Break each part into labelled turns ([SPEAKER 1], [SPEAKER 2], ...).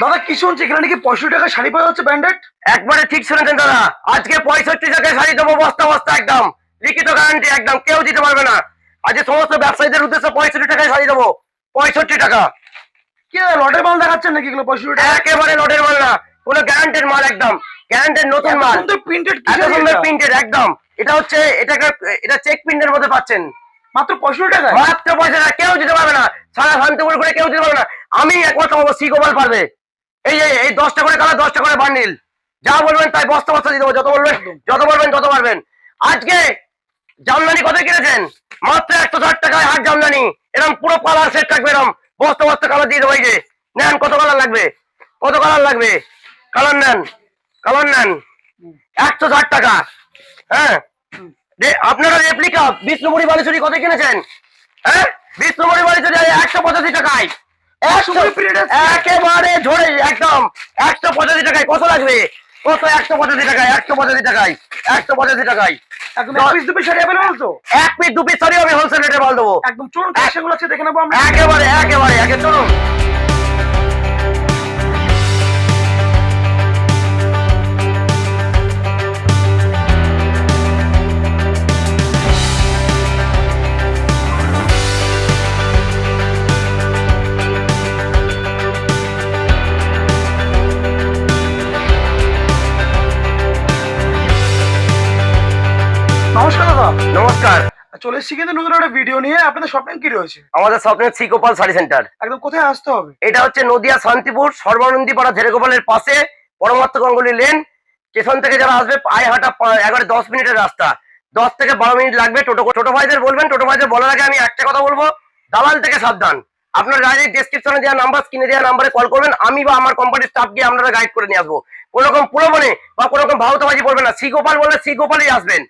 [SPEAKER 1] দাদা কি শুনছি? এখানে নাকি পঁয়ষট্টি টাকা শাড়ি পাওয়া যাচ্ছে ব্র্যান্ডেড?
[SPEAKER 2] একবারে ঠিক শুনেছেন দাদা। আজকে পঁয়ষট্টি টাকায় শাড়ি দেবো বস্তা বস্তা একদম। লিখিত গ্যারান্টি একদম কেউ দিতে পারবে না। আজকে সমস্ত ব্যবসায়ীদের উদ্দেশ্যে পঁয়ষট্টি টাকায় শাড়ি দেবো পঁয়ষট্টি টাকা।
[SPEAKER 1] কি লটের মাল দেখাচ্ছেন নাকি এগুলো পঁয়ষট্টি টাকা?
[SPEAKER 2] একেবারে লোডের মাল না কোনো গ্যারান্টেড মাল একদম। গ্যারান্টেড নতুন মাল।
[SPEAKER 1] প্রিন্টেড
[SPEAKER 2] এত সুন্দর প্রিন্টেড একদম। এটা হচ্ছে এটাকে এটা চেক প্রিন্টের মধ্যে পাচ্ছেন।
[SPEAKER 1] মাত্র পঁয়ষট্টি টাকা
[SPEAKER 2] মাত্র পয়সা কেউ দিতে পারবে না। সারা শান্তিপুর করে কেউ দিতে পারবে না। আমি একমাত্র সি গোপাল পারবে। এই যে এই দশটা করে কালার দশটা করে বান্ডিল যা বলবেন তাই বস্তা বস্তা দিয়ে দেবো যত বলবেন যত বলবেন তত পারবেন। আজকে জামদানি কত কিনেছেন? মাত্র একশো ষাট টাকায় হাট জামদানি। এরকম পুরো কালার সেট থাকবে এরকম বস্তা বস্তা কালার দিয়ে দেবো এই যে। নেন কত কালার লাগবে? কত কালার লাগবে? কালার নেন কালার নেন। একশো ষাট টাকা। হ্যাঁ? আপনারা রেপ্লিকা বিষ্ণুপুরি বালেশ্বরী কত কিনেছেন? হ্যাঁ? বিষ্ণুপুরি বালেশ্বরী একশো পঁচাশি টাকায়। একেবারে ঝরে একদম। একশো পঁচাশি টাকায় কত লাগবে? কত একশো পঁচাশি টাকায়? একশো পঁচাশি টাকায়? একশো পঁচাশি টাকায়?
[SPEAKER 1] একদম এক পিস দু পিস শাড়ি
[SPEAKER 2] আমি হোলসেল রেটে মাল দেবো।
[SPEAKER 1] একদম চলুন
[SPEAKER 2] একেবারে একেবারে একে চলুন।
[SPEAKER 1] ভিডিও নিয়ে আপনাদের স্বপ্ন কি রয়েছে?
[SPEAKER 2] আমাদের স্বপ্নের শ্রীগোপাল শাড়ি সেন্টার
[SPEAKER 1] একদম কোথায় আসতে হবে?
[SPEAKER 2] এটা হচ্ছে নদিয়া শান্তিপুর সর্বানন্দী পাড়া ঝেড়েগোপালের পাশে পরমাত্ম গঙ্গুলি লেন স্টেশন থেকে যারা আসবে পায়ে হাঁটা এগারো দশ মিনিটের রাস্তা। দশ থেকে বারো মিনিট লাগবে। টোটো টোটো ভাইদের বলবেন টোটো ভাইদের বলার আগে আমি একটা কথা বলব। দালাল থেকে সাবধান। আপনার ডাইরেক্ট ডেসক্রিপশনে দেওয়া নাম্বার স্ক্রিনে দেওয়া নাম্বারে কল করবেন। আমি বা আমার কোম্পানির স্টাফ গিয়ে আপনারা গাইড করে নিয়ে আসব। কোনো রকম প্রলোভনে বা কোনো রকম ভাউতাবাজি করবেন না। সি গোপাল বললে সি গোপালই আসবেন।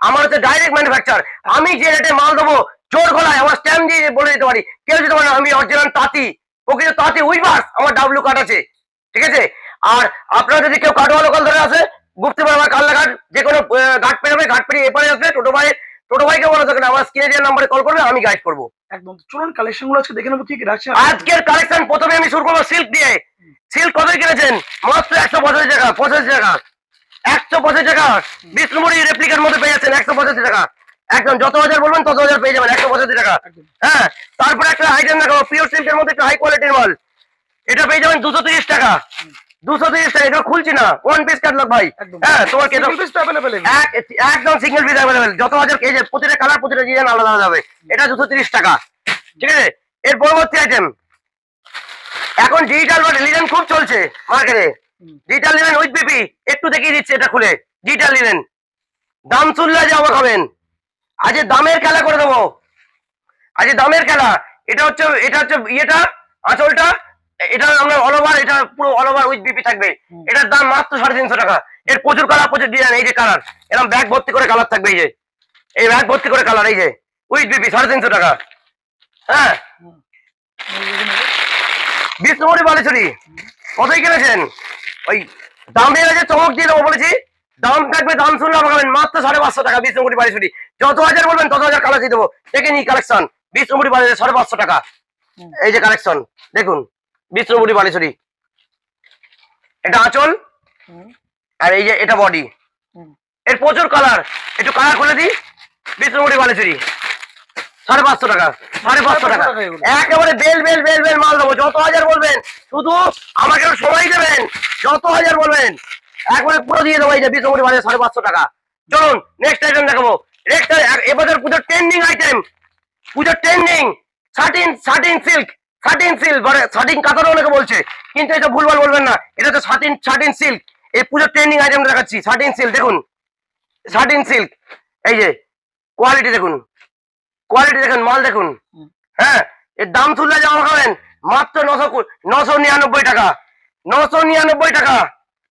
[SPEAKER 2] আমার হচ্ছে ডাইরেক্ট ম্যানুফ্যাকচার আমি যে রেটে মাল দেবো জোর গলায় আমার স্ট্যাম্প দিয়ে বলে দিতে পারি। কেউ দিতে পারে আমি অরিজিনাল তাঁতি প্রকৃত তাঁতি উইভার্স আমার ডাব্লিউ কার্ড আছে। ঠিক আছে? আর আপনারা যদি কেউ কাটোয়া লোকাল ধরে আসে গুপ্তিপাড়া বা কাল্লাঘাট যে কোনো ঘাট পেরোবে ঘাট পেরিয়ে এপারে আসবে টোটো ভাই টোটো ভাইকে বলা নেই, আমার স্ক্রিনে নাম্বারে কল করবে আমি গাইড করব।
[SPEAKER 1] একদম। চলুন কালেকশনগুলো আজকে দেখে নেব কি
[SPEAKER 2] আজকের কালেকশন প্রথমে আমি শুরু করব সিল্ক দিয়ে। সিল্ক কত কিনেছেন? মাত্র একশো পঁচাশি টাকা পঁচাশি টাকা। একশো পঁচাশি টাকা। বিষ্ণুপুরি রেপ্লিকার মধ্যে পেয়ে যাচ্ছেন একশো পঁচাশি টাকা। একদম যত হাজার বলবেন তত হাজার পেয়ে যাবেন একশো পঁচাশি টাকা। হ্যাঁ তারপরে একটা আইটেম দেখাবো পিওর সিল্কের মধ্যে একটা হাই কোয়ালিটির মাল। এটা পেয়ে যাবেন দুশো তিরিশ টাকা। দুশো তিরিশ টাকা এটা খুলছি না। ওয়ান পিস ক্যাটলগ ভাই। হ্যাঁ তোমার কেটে
[SPEAKER 1] পিস অ্যাভেলেবল
[SPEAKER 2] এক একদম সিঙ্গেল পিস অ্যাভেলেবেল যত হাজার এই যে প্রতিটা কালার প্রতিটা ডিজাইন আলাদা আলাদা হবে। এটা দুশো তিরিশ টাকা। ঠিক আছে? এর পরবর্তী আইটেম এখন ডিজিটাল লিলেন খুব চলছে মার্কেটে ডিজিটাল লিলেন উইথ বিপি একটু দেখিয়ে দিচ্ছি এটা খুলে। ডিজিটাল লিলেন দাম শুনলে যে অবাক হবেন। আজকে দামের খেলা করে দেবো। আজকে দামের খেলা। এটা হচ্ছে এটা হচ্ছে ইয়েটা আঁচলটা এটা আমরা অল ওভার এটা পুরো অল ওভার উইথ বিপি থাকবে। এটার দাম মাত্র সাড়ে তিনশো টাকা। এর প্রচুর কালার প্রচুর ডিজাইন এই যে কালার এরকম ব্যাগ ভর্তি করে কালার থাকবে এই যে। এই ব্যাগ ভর্তি করে কালার এই যে। উইথ বিপি সাড়ে তিনশো টাকা। হ্যাঁ। বিষ্ণুপুরি বালেশ্বরী কতই কিনেছেন? ওই দাম দিয়ে গেছে চমক দিয়ে দেবো বলেছি। দাম থাকবে দাম শুনলে আমাকে মাত্র সাড়ে পাঁচশো টাকা বিষ্ণুপুরি বালেশ্বরী যত হাজার বলবেন তত হাজার কালার দিয়ে দেবো। দেখে নি কালেকশন। বিষ্ণুপুরি বালেশ্বরী সাড়ে পাঁচশো টাকা। এই যে কালেকশন দেখুন বিষ্ণুপুরি বালেশ্বরী এটা আঁচল আর এই যে এটা বডি। এর প্রচুর কালার। একটু কালার খুলে দিই। বিষ্ণুপুরি বালেশ্বরী সাড়ে পাঁচশো টাকা সাড়ে পাঁচশো টাকা। একেবারে বেল বেল বেল বেল মাল দেবো যত হাজার বলবেন শুধু আমাকে সময় দেবেন যত হাজার বলবেন একবারে পুরো দিয়ে দেবো এই যে বাজার সাড়ে পাঁচশো টাকা। চলুন নেক্সট আইটেম দেখাবো। নেক্সট এবছর পুজোর ট্রেন্ডিং আইটেম পুজোর ট্রেন্ডিং সিল্ক সিল্ক মানে শার্টিন কাতারও অনেকে বলছে কিন্তু এটা ভুলভাল বলবেন না এটা তো শার্টিন সিল্ক এই পুজোর ট্রেন্ডিং আইটেম দেখাচ্ছি শার্টিন সিল্ক দেখুন শার্টিন সিল্ক এই যে কোয়ালিটি দেখুন। কোয়ালিটি দেখুন মাল দেখুন। হ্যাঁ এর দাম তুললে জামা খাবেন মাত্র নশো নশো নিরানব্বই টাকা। নশো নিরানব্বই টাকা।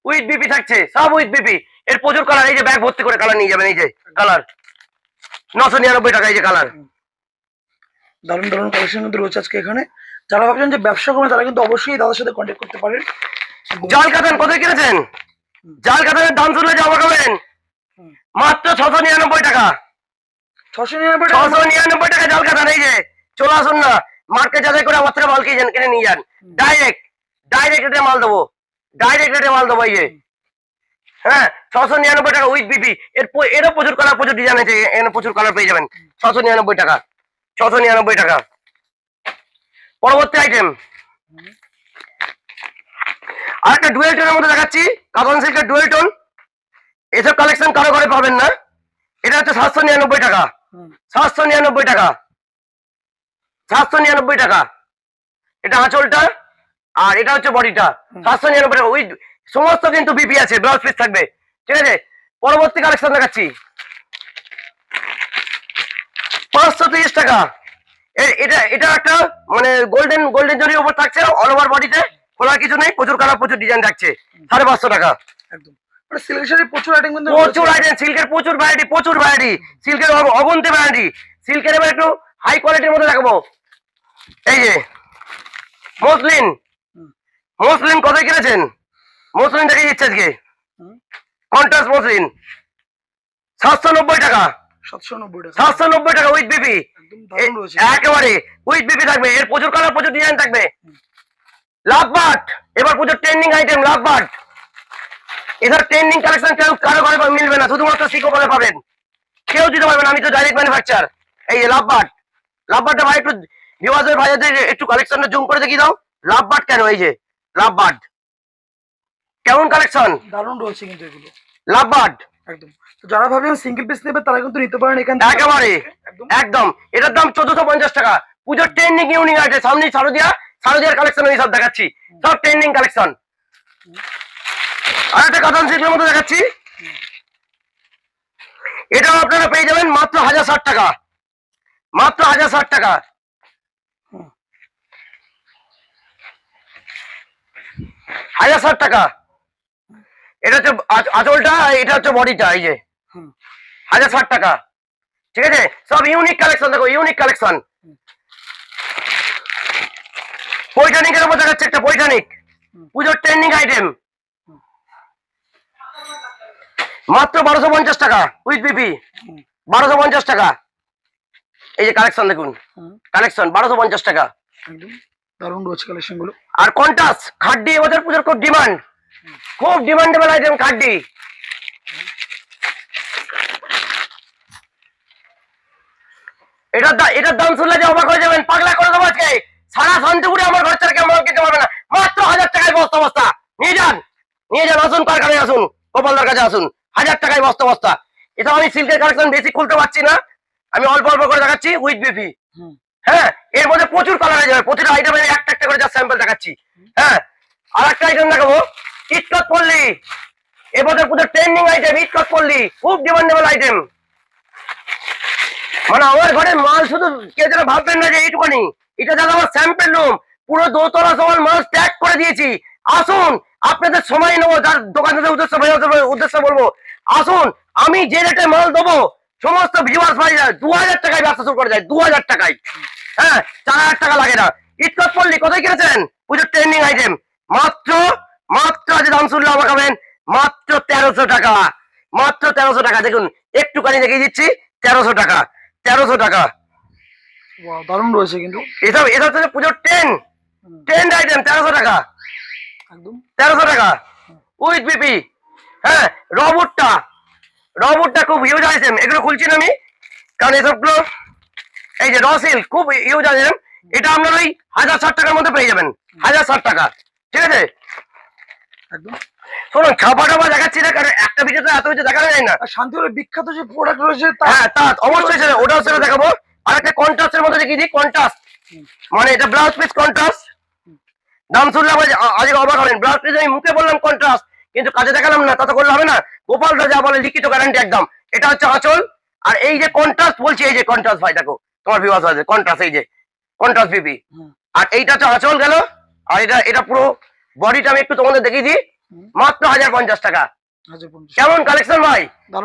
[SPEAKER 2] উইথ বিপি থাকছে সব উইথ বিপি এর প্রচুর কালার এই যে ব্যাগ ভর্তি করে কালার নিয়ে যাবেন এই যে কালার নশো নিরানব্বই টাকা এই যে কালার
[SPEAKER 1] দারুণ দারুণ কালেকশন কিন্তু রয়েছে আজকে এখানে। যারা ভাবছেন যে ব্যবসা করবেন তারা কিন্তু অবশ্যই দাদার সাথে কন্ট্যাক্ট করতে পারেন।
[SPEAKER 2] জাল কাতান কোথায় কিনেছেন? জাল কাতানের দাম তুললে জামা খাবেন মাত্র ছশো নিরানব্বই টাকা।
[SPEAKER 1] ছশো নিরানব্বই
[SPEAKER 2] ছশো নিরানব্বই টাকা জাল কাতান এই যে। চলে আসুন না। মার্কেট যাচাই করে আমার থেকে মাল কিনে কিনে নিয়ে যান। ডাইরেক্ট ডাইরেক্ট রেটে মাল দেবো। ডাইরেক্ট রেটে মাল দেবো এই যে। হ্যাঁ ছশো নিরানব্বই টাকা উইথ বিপি এর এরও প্রচুর কালার প্রচুর ডিজাইন আছে। এখানে প্রচুর কালার পেয়ে যাবেন। ছশো নিরানব্বই টাকা। ছশো নিরানব্বই টাকা। পরবর্তী আইটেম আর একটা ডুয়েল টোনের মধ্যে দেখাচ্ছি। সিল্কের ডুয়েল টোন এসব কালেকশন কারও ঘরে পাবেন না। এটা হচ্ছে সাতশো নিরানব্বই টাকা। সাতশো নিরানব্বই টাকা। সাতশো নিরানব্বই টাকা। এটা আঁচলটা আর এটা হচ্ছে বডিটা। সাতশো নিরানব্বই টাকা। ওই সমস্ত কিন্তু বিপি আছে ব্লাউজ পিস থাকবে। ঠিক আছে? পরবর্তী কালেকশন দেখাচ্ছি। পাঁচশো তিরিশ টাকা। এটা এটা একটা মানে গোল্ডেন গোল্ডেন জরির উপর থাকছে অল ওভার বডিতে খোলার কিছু নেই প্রচুর কালার প্রচুর ডিজাইন থাকছে। সাড়ে পাঁচশো টাকা।
[SPEAKER 1] একদম। মানে প্রচুর আইটেম কিন্তু
[SPEAKER 2] প্রচুর আইটেম সিল্কের প্রচুর ভ্যারাইটি প্রচুর ভ্যারাইটি সিল্কের অগন্তি ভ্যারাইটি সিল্কের এবার একটু হাই কোয়ালিটির মধ্যে দেখাবো। এই যে কত কিনেছেন? মসলিন দেখে দিচ্ছে আজকে।
[SPEAKER 1] হুম,
[SPEAKER 2] কন্ট্রাস্ট মসলিন। সাতশো নব্বই টাকা।
[SPEAKER 1] সাতশো নব্বই টাকা।
[SPEAKER 2] উইথ বিপি একেবারে উইথ বিপি থাকবে। এর প্রচুর কালার প্রচুর ডিজাইন থাকবে। Love but. এবার প্রচুর ট্রেন্ডিং আইটেম লাভ বাট। এদের ট্রেন্ডিং কালেকশন কেউ কারও ঘরে মিলবে না শুধুমাত্র সিকো বলে পাবেন। কেউ দিতে পারবে না আমি তো ডাইরেক্ট ম্যানুফ্যাকচার এই যে লাভ বাট লাভ বাটটা ভাই একটু ভিওয়াজের ভাইয়াদের একটু কালেকশনটা জুম করে দেখিয়ে দাও। লাভ বাট কেন এই যে? লাভ বাট কেমন কালেকশন
[SPEAKER 1] দারুণ রয়েছে কিন্তু এগুলো।
[SPEAKER 2] লাভ বাট
[SPEAKER 1] একদম। তো যারা ভাবছেন সিঙ্গেল পিস নেবে তারা কিন্তু নিতে পারেন এখান থেকে।
[SPEAKER 2] একেবারে।
[SPEAKER 1] একদম।
[SPEAKER 2] একদম। এটার দাম চোদ্দশো পঞ্চাশ টাকা। পুজোর ট্রেন্ডিং ইউনিক আছে সামনে শারদিয়া শারদিয়ার কালেকশন আমি সব দেখাচ্ছি। সব ট্রেন্ডিং কালেকশন আর একটা কাতান সিল্কের মধ্যে দেখাচ্ছি। এটাও আপনারা পেয়ে যাবেন মাত্র হাজার ষাট টাকা। মাত্র হাজার ষাট টাকা। হাজার ষাট টাকা। এটা হচ্ছে আঁচ- আঁচলটা এটা হচ্ছে বডিটা, এই যে। হাজার ষাট টাকা। ঠিক আছে? সব ইউনিক কালেকশন দেখো ইউনিক কালেকশন পৈঠানিকের উপর দেখাচ্ছে একটা পৈঠানিক পুজোর ট্রেন্ডিং আইটেম মাত্র বারোশো পঞ্চাশ টাকা উইথ বিপি বারোশো পঞ্চাশ টাকা। এই যে কালেকশন দেখুন। কালেকশন বারোশো পঞ্চাশ টাকা।
[SPEAKER 1] দারুণ রয়েছে কালেকশনগুলো।
[SPEAKER 2] আর কন্টাস খাড্ডি এবছর পুজোর খুব ডিমান্ড খুব ডিমান্ডেবল আইটেম খাড্ডি। এটার এটার দাম শুনলে যে অবাক হয়ে যাবেন। পাগলা করে দেবো আজকে। সারা শান্তিপুরে আমার ঘর ছাড়া কেমন কিনতে পারবে না। মাত্র হাজার টাকায় বস্তা বস্তা। নিয়ে যান। নিয়ে যান আসুন কারখানায় আসুন গোপালদার কাছে আসুন। বস্তা বস্তা এটা আমি সিল্কের কালেকশন বেশি খুলতে পারছি না। আমি অল্প অল্প করে দেখাচ্ছি উইথ বিপি হ্যাঁ এর মধ্যে প্রচুর কালার হয়ে যাবে। প্রতিটা আইটেমে একটা একটা করে যা স্যাম্পল দেখাচ্ছি। হ্যাঁ আর একটা আইটেম দেখাবো। ইটকট পল্লি। এবারে পুরো ট্রেন্ডিং আইটেম ইটকট পল্লি। খুব ডিমান্ডেবল আইটেম মানে আমার ঘরে মাল শুধু কে যেন ভাববেন না যে এইটুখানি এটা দাদা আমার স্যাম্পেল রুম পুরো দোতলা সমান মাল ট্যাগ করে দিয়েছি। আসুন আপনাদের সময় নেব। যার দোকানদারের উদ্দেশ্য উদ্দেশ্য বলব। আসুন আমি যে রেটে মাল দেবো সমস্ত ভিউয়ার্স ভাইরা দু হাজার টাকায় ব্যবসা শুরু করে যায় দু হাজার টাকায়। হ্যাঁ চার হাজার টাকা লাগে না। ইটকট পল্লি কোথায় কিনেছেন? পুজোর ট্রেন্ডিং আইটেম মাত্র মাত্র আজ দাম শুনলে অবাক হবেন মাত্র তেরোশো টাকা। মাত্র তেরোশো টাকা। দেখুন একটুখানি দেখিয়ে দিচ্ছি তেরোশো টাকা তেরোশো টাকা।
[SPEAKER 1] দারুণ রয়েছে কিন্তু।
[SPEAKER 2] এসব এসব হচ্ছে পুজোর টেন
[SPEAKER 1] হুম,
[SPEAKER 2] টেন আইটেম তেরোশো টাকা।
[SPEAKER 1] একদম।
[SPEAKER 2] তেরোশো টাকা। উইথ বিপি হ্যাঁ রবুটটা। রবুটটা খুব ইউজ আইটেম এগুলো খুলছি না আমি কারণ এসবগুলো এই যে রসিল খুব ইউজ আইটেম এটা আপনার ওই হাজার ষাট টাকার মধ্যে পেয়ে যাবেন। হাজার ষাট টাকা। ঠিক আছে?
[SPEAKER 1] একদম।
[SPEAKER 2] শোনো ছাপা টাপা দেখাচ্ছি না কারণ একটা ভিডিওতে এত কিছু দেখানো যায় না।
[SPEAKER 1] শান্তিপুরের বিখ্যাত যে প্রোডাক্ট রয়েছে
[SPEAKER 2] হ্যাঁ তা অবশ্যই সেটা ওটাও সেটা দেখাবো। আর একটা কন্ট্রাস্টের মধ্যে দেখিয়ে দিই কন্ট্রাস্ট মানে এটা ব্লাউজ পিস কন্ট্রাস্ট দাম শুনলে আবার আ- আজকে অবাক হবেন। ব্লাউজ পিস আমি মুখে বললাম কন্ট্রাস্ট কিন্তু কাজে দেখালাম না তাতে করলে হবে না। গোপাল রাজা বলে লিখিত গ্যারান্টি একদম। এটা হচ্ছে আঁচল আর এই যে কন্ট্রাস্ট বলছি এই যে কন্ট্রাস্ট ভাই দেখো তোমার বিবাস আছে কন্ট্রাস্ট এই যে কন্ট্রাস্ট বিপি আর এইটা হচ্ছে আঁচল গেল। আর এটা এটা পুরো বডিটা আমি একটু তোমাদের দেখিয়ে দিই। মাত্র হাজার পঞ্চাশ টাকা। কেমন কালেকশন ভাই?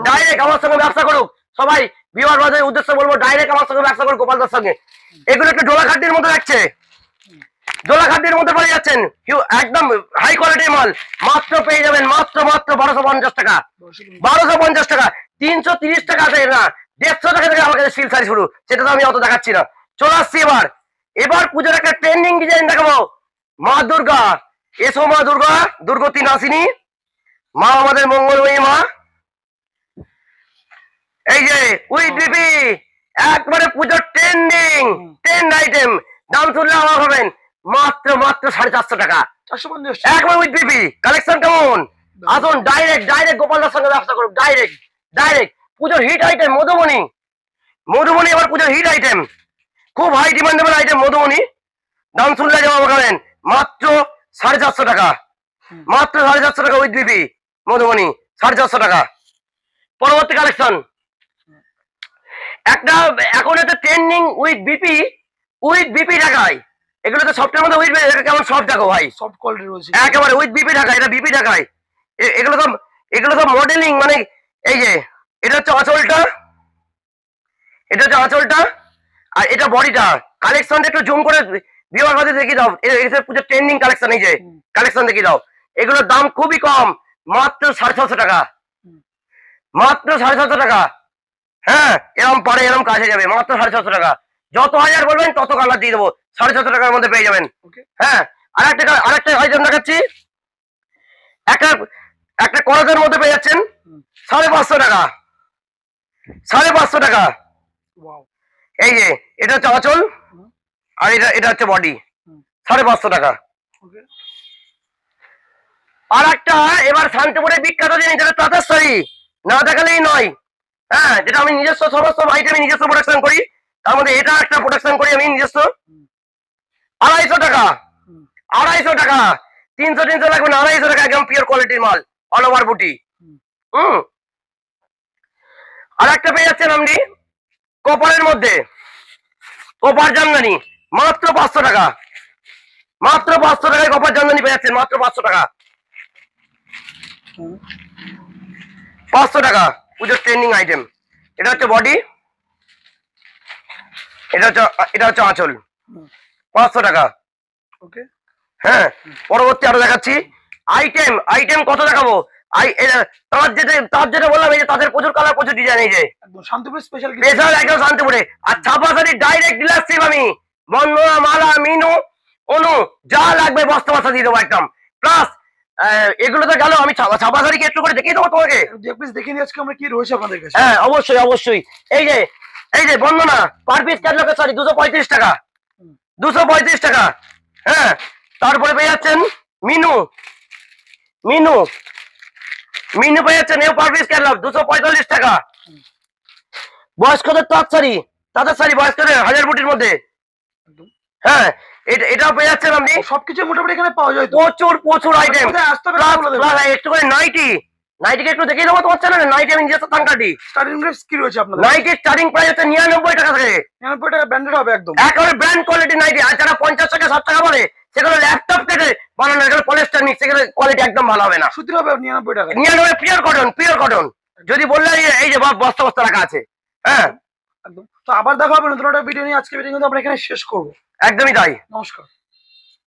[SPEAKER 2] ডাইরেক্ট আমার সঙ্গে ব্যবসা করুক। সবাই বিবার বাজারের উদ্দেশ্যে বলব ডাইরেক্ট আমার সঙ্গে ব্যবসা করুক গোপালদার সঙ্গে। এগুলো একটু ডোলা খাদ্যের মধ্যে রাখছে ডোলা খাদ্যের মধ্যে পেয়ে যাচ্ছেন। একদম হাই কোয়ালিটির মাল। মাত্র পেয়ে যাবেন মাত্র মাত্র বারোশো পঞ্চাশ টাকা। বারোশো পঞ্চাশ টাকা। তিনশো তিরিশ টাকা আছে না দেড়শো টাকা থেকে আমাকে সিল শাড়ি শুরু। সেটা তো আমি অত দেখাচ্ছি না। চলে আসছি এবার। এবার পুজোর একটা ট্রেন্ডিং ডিজাইন দেখাবো। মা দুর্গা। এসো মা দুর্গা। দুর্গতি নাসিনী। মা আমাদের মঙ্গলময়ী মা। এই যে উইথ বিপি। একবারে পুজোর ট্রেন্ডিং ট্রেন্ড আইটেম দাম শুনলে আমার হবেন। মাত্র মাত্র সাড়ে চারশো টাকা। একবার উইথ বিপি কালেকশন কেমন? আসুন ডাইরেক্ট ডাইরেক্ট গোপালদার সঙ্গে ব্যবসা করুন ডাইরেক্ট ডাইরেক্ট পুজোর হিট আইটেম মধুমণি মধুমণি এবার পুজোর হিট আইটেম খুব হাই ডিমান্ডেবল আইটেম মধুমণি দাম শুনলে জমা খাবেন মাত্র সাড়ে চারশো টাকা। মাত্র সাড়ে চারশো টাকা উইথ বিপি মধুমণি সাড়ে চারশো টাকা। পরবর্তী কালেকশন একটা এখন একটা trending with BP with BP ঢাকায়। এগুলো তো সফটের মধ্যে উইথ কেমন সফট দেখো ভাই।
[SPEAKER 1] সফট কোয়ালিটি রয়েছে
[SPEAKER 2] একেবারে উইথ বিপি ঢাকা এটা বিপি ঢাকায়। এগুলো তো এগুলো তো মডেলিং মানে এই যে এটা হচ্ছে আঁচলটা। এটা হচ্ছে আঁচলটা। আর এটা বডিটা। কালেকশনটা একটু জুম করে বিবার কাছে দেখিয়ে দাও। এটা পুজো ট্রেন্ডিং কালেকশন এই যে কালেকশন দেখিয়ে দাও। এগুলোর দাম খুবই কম। মাত্র সাড়ে ছশো টাকা। মাত্র সাড়ে ছশো টাকা। হ্যাঁ এরকম পারে এরকম কাছে যাবে। মাত্র সাড়ে ছশো টাকা। যত হাজার বলবেন তত কালার দিয়ে দেবো। সাড়ে ছশো টাকার মধ্যে পেয়ে যাবেন। হ্যাঁ আর একটা আর একটা আইটেম দেখাচ্ছি। একটা একটা করাতের মধ্যে পেয়ে যাচ্ছেন সাড়ে পাঁচশো টাকা। সাড়ে পাঁচশো টাকা। এই যে এটা হচ্ছে অচল আর এটা এটা হচ্ছে বডি সাড়ে পাঁচশো টাকা। আর একটা এবার শান্তিপুরে বিখ্যাত জিনিস যেটা তাঁতের শাড়ি না দেখালেই নয়। হ্যাঁ যেটা আমি নিজস্ব সমস্ত আইটেম নিজস্ব প্রোডাকশন করি। তার মধ্যে এটা একটা প্রোডাকশন করি আমি নিজস্ব। আড়াইশো টাকা। আড়াইশো টাকা। তিনশো তিনশো লাগবে না, আড়াইশো টাকা একদম পিওর কোয়ালিটির মাল অল ওভার বুটি আর একটা পেয়ে যাচ্ছেন আপনি কপারের মধ্যে। কপার জামদানি, মাত্র পাঁচশো টাকা। মাত্র পাঁচশো টাকায় কপার জামদানি পেয়ে যাচ্ছেন, মাত্র পাঁচশো টাকা। পাঁচশো টাকা, পুজোর ট্রেন্ডিং আইটেম এটা হচ্ছে বডি এটা হচ্ছে এটা হচ্ছে আঁচল। পাঁচশো টাকা।
[SPEAKER 1] ওকে।
[SPEAKER 2] হ্যাঁ পরবর্তী আরও দেখাচ্ছি। আইটেম আইটেম কত দেখাবো? আই তার যেটা তার যেটা বললাম এই যে তাদের প্রচুর কালার প্রচুর ডিজাইন এই যে।
[SPEAKER 1] শান্তিপুর স্পেশাল
[SPEAKER 2] স্পেশাল একদম শান্তিপুরে। আর ছাপাশাড়ি ডাইরেক্ট ডিলারশিপ আমি। বন্দনা মালা মিনু অনু যা লাগবে বস্তা বস্তা দিয়ে দেবো একদম। প্লাস এগুলো তো গেল আমি ছাপা শাড়িকে একটু করে দেখিয়ে দেবো তোমাকে?
[SPEAKER 1] দেখে আজকে আমরা কি রয়েছে আপনাদের কাছে?
[SPEAKER 2] হ্যাঁ অবশ্যই অবশ্যই। এই যে এই যে বলল বন্দনা পার পিস ক্যাটলগের সরি দুশো পঁয়ত্রিশ টাকা। দুশো পঁয়ত্রিশ টাকা। হ্যাঁ তারপরে পেয়ে যাচ্ছেন মিনু। মিনু। মিনু পেয়ে যাচ্ছেন এও পার পিস ক্যাটলগ দুশো পঁয়তাল্লিশ টাকা। বয়স্কদের তাঁত শাড়ি তাঁতের শাড়ি বয়স্কদের হাজার বুটির মধ্যে। হ্যাঁ এটা এটাও পেয়ে যাচ্ছেন আপনি।
[SPEAKER 1] সবকিছু মোটামুটি এখানে পাওয়া যায়
[SPEAKER 2] প্রচুর প্রচুর আইটেম। একটু করে নাইটি নাইটিকে একটু দেখিয়ে দেবো তোমার চ্যানেলে নাইটি আমি নিজস্ব থানকাটি।
[SPEAKER 1] স্টার্টিং প্রাইস কি রয়েছে আপনাদের?
[SPEAKER 2] নাইটির স্টার্টিং প্রাইস হচ্ছে নিরানব্বই টাকা থেকে।
[SPEAKER 1] নিরানব্বই টাকা ব্র্যান্ডেড হবে একদম।
[SPEAKER 2] একেবারে ব্র্যান্ড কোয়ালিটি নাইটি আর যারা পঞ্চাশ টাকা ষাট টাকা বলে সেগুলো ল্যাপটপ কেটে বানানো এগুলো পলিস্টার মিক্স সেগুলো কোয়ালিটি একদম ভালো হবে না।
[SPEAKER 1] সুতির হবে নিরানব্বই টাকা
[SPEAKER 2] নিরানব্বই পিওর কটন পিওর কটন যদি বললে এই- যে বস্তা বস্তা রাখা আছে। হ্যাঁ?
[SPEAKER 1] একদম। তো আবার দেখা হবে নতুন একটা ভিডিও নিয়ে। আজকে ভিডিও কিন্তু আমরা এখানে শেষ করব।
[SPEAKER 2] একদমই তাই।
[SPEAKER 1] নমস্কার।